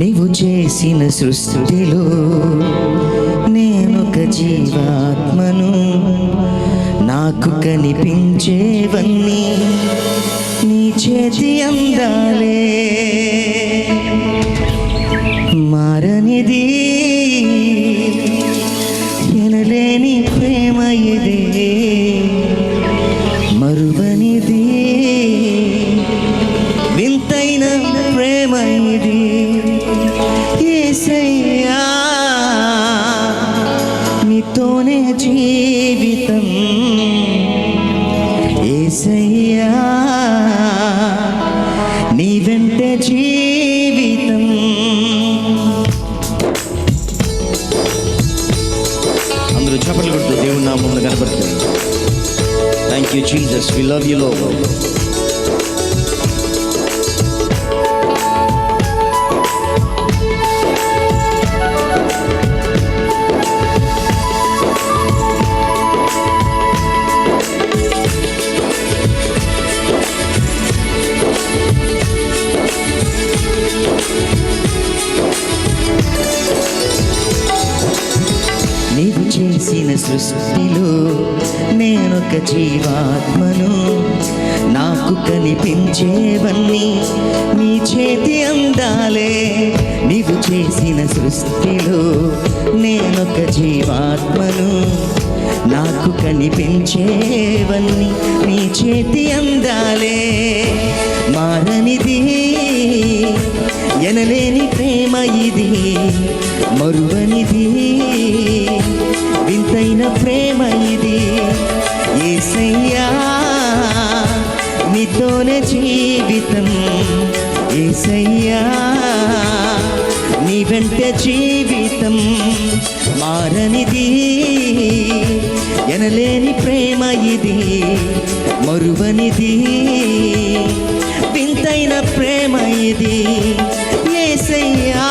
నీవు చేసిన సృష్టిలో నేనొక జీవాత్మను. నాకు కనిపించేవన్నీ నీ చేతి అందాలే. మారనిది జీవితం యేసయ్యా నీ వెంట జీవితం. అందరూ చప్పట్లు కొడుతూ దేవుని నామంలో కనబడుతుంది thank you Jesus we love you లో జీవాత్మను నాకు కనిపించేవన్నీ నీ చేతి అందాలే. నీవు చేసిన సృష్టిలో నేనొక జీవాత్మను నాకు కనిపించేవన్నీ నీ చేతి అందాలే. మారనిది ఎనలేని ప్రేమ ఇది. మరు ఏసయ్యా నీ వెంట జీవితం మారనిది. ఎనలేని ప్రేమ ఇది మరువనిది. వింతైన ప్రేమ ఇది ఏసయ్యా.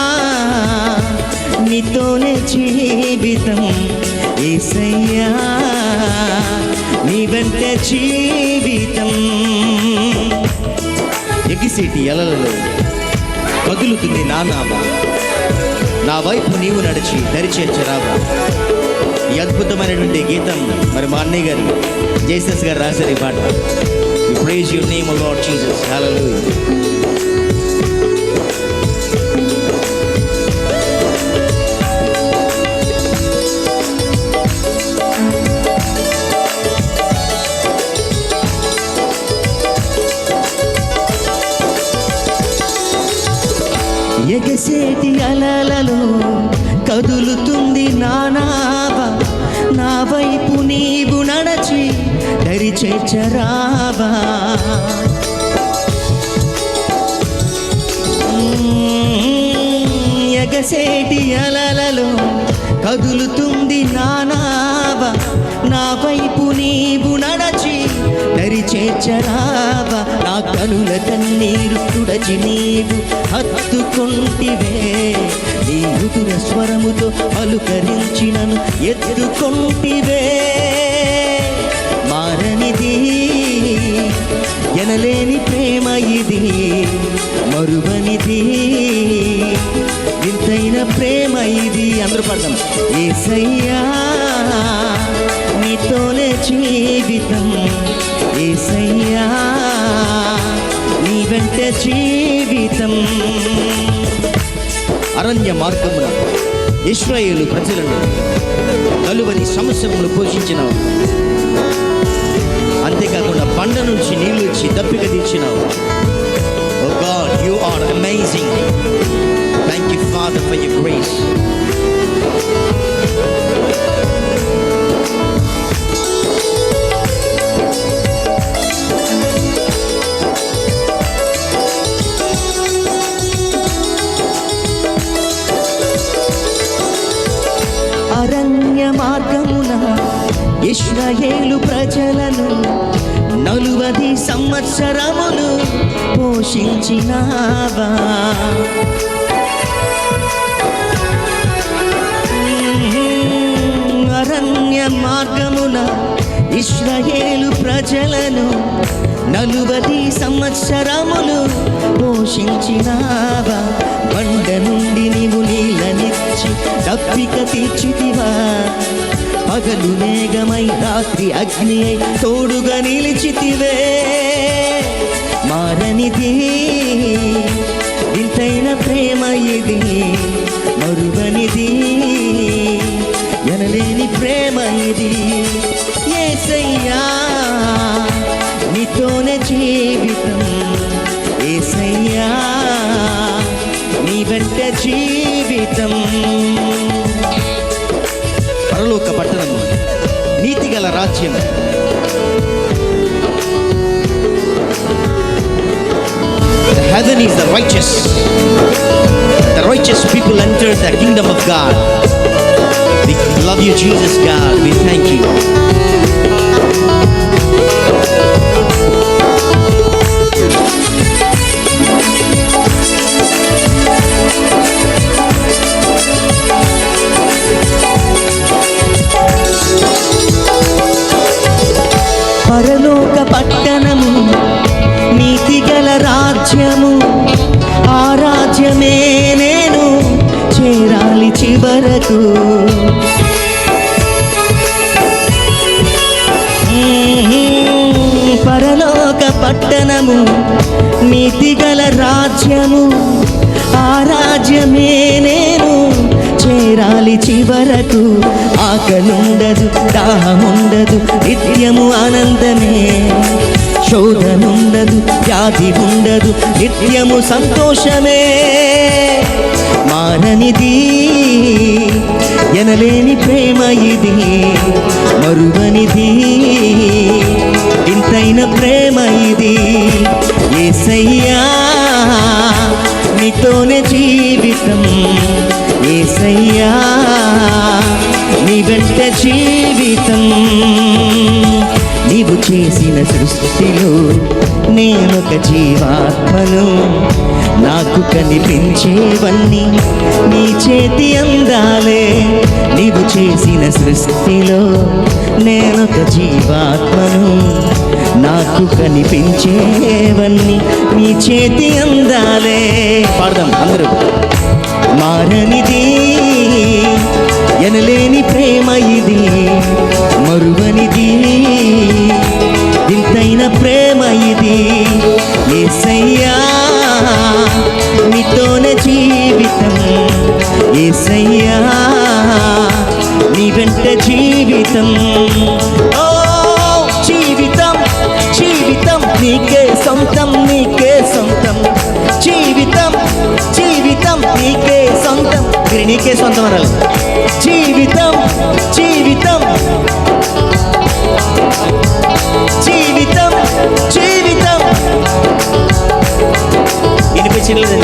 నీతోనే జీవితం ఏసయ్యా. నీ వెంట జీవితం ఎగిసేటి ఎలలలో కదులుతుంది నా నా వైపు నీవు నడిచి దరిచేర్చరావా ఈ అద్భుతమైనటువంటి గీతం మరి మా అన్నయ్య గారు జేసస్ గారు రాశారు ఈ పాట. Praise your name Lord Jesus hello కదులుతుంది నా నా వైపు నీవు నడచి దరి చేర్చరావా ఎగసేటి అలలలో కదులుతుంది నా నా వైపు నీవు నడచి దరి చేర్చరావా కనుల కన్నీరు తుడచి నీవు హత్తుకుంటివే. నీ మృదుర స్వరముతో అలుకరించినను ఎత్తుకుంటివే. మారనిది ఎనలేని ప్రేమ ఇది. మరువనిది వింతైన ప్రేమ ఇది. అందరూ పడతాం ఏసయ్యా నీతోనే జీవితం జీవితం. అరణ్య మార్గమున ఇస్రాయేలు ప్రజలను కలువని సమస్యములు పోషించినావు. అంతేకాకుండా బండ నుంచి నీళ్ళు ఇచ్చి దప్పిక తీర్చినావు. God you are amazing thank you father for you grace ఇస్రాయేలు ప్రజలను నలువది సంవత్సరములు పోషించినావా? అరణ్య మార్గమున ఇస్రాయేలు ప్రజలను నలువది సంవత్సరములు పోషించినావా? బండ నుండి దప్పిక తీర్చితివా? పగలు మేఘమై రాత్రి అగ్ని అయి తోడుగా నిలిచితివే. మారనిది ఇంతైన ప్రేమ ఇది మరువనిది ఎనలేని ప్రేమ ఇది ఏసయ్యా నీతోనే జీవితం. ఏసయ్యా నీ వెంట జీవితం. పట్టణము నీతిగల రాజ్యం The heaven is the righteous. The righteous people enter the kingdom of God. We love you, Jesus God. We thank you. పట్టణము నీతిగల రాజ్యము ఆ రాజ్యమే నేను చేరాలి చివరకు. పరలోక పట్టణము నీతిగల రాజ్యము ఆ రాజ్యమే నేను చేరాలి చివరకు ఆకలుండదు దాహముండదు నిత్యము ఆనందమే. శోధనుండదు వ్యాధి ఉండదు నిత్యము సంతోషమే. మారనిది ఎనలేని ప్రేమ ఇది మరువనిది ఇంతైన ప్రేమ ఇది. ఏసయ్యా నీతోనే జీవితం. ఏసయ్యా నీ వెంట జీవితం. నీవు చేసిన సృష్టిలో నేనొక జీవాత్మను. నాకు కనిపించేవన్నీ నీ చేతి అందాలే. నీవు చేసిన సృష్టిలో నేనొక జీవాత్మను. నాకు కనిపించేవన్నీ నీ చేతి అందాలే. పాడదాం అందరూ. మారనిది వెంట జీవితం. ఓ జీవితం జీవితం నీకే సొంతం నీకే సొంతం. జీవితం జీవితం నీకే సొంతం. మీరు నీకే సొంతం అనాలి. జీవితం జీవితం. జీవితం జీవితం. వినిపించలేదు